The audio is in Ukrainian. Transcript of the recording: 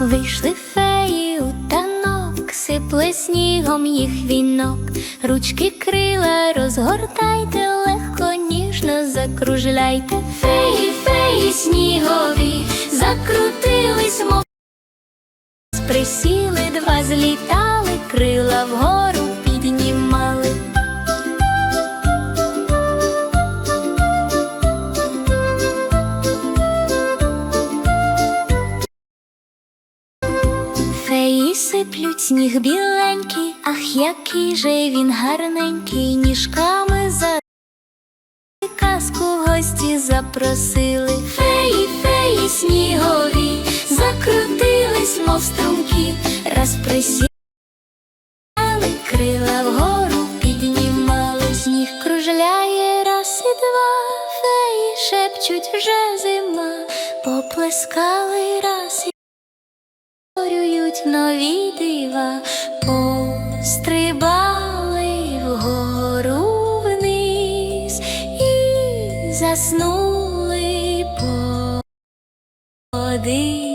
Вийшли феї у танок, сипле снігом їх вінок, ручки крила розгортайте, легко ніжно закружляйте. Феї, феї снігові, закрутились, мов присіли, два злітали, крила вгору піднімали. Сиплють сніг біленький, ах, який же він гарненький, ніжками за казку гості запросили. Феї, феї снігові, закрутились, мов струмки, раз присіли, крила вгору піднімали, сніг кружляє раз і два, феї шепчуть вже зима, поплескали раз і творять нові дива, пострибали вгору вниз і заснули по води.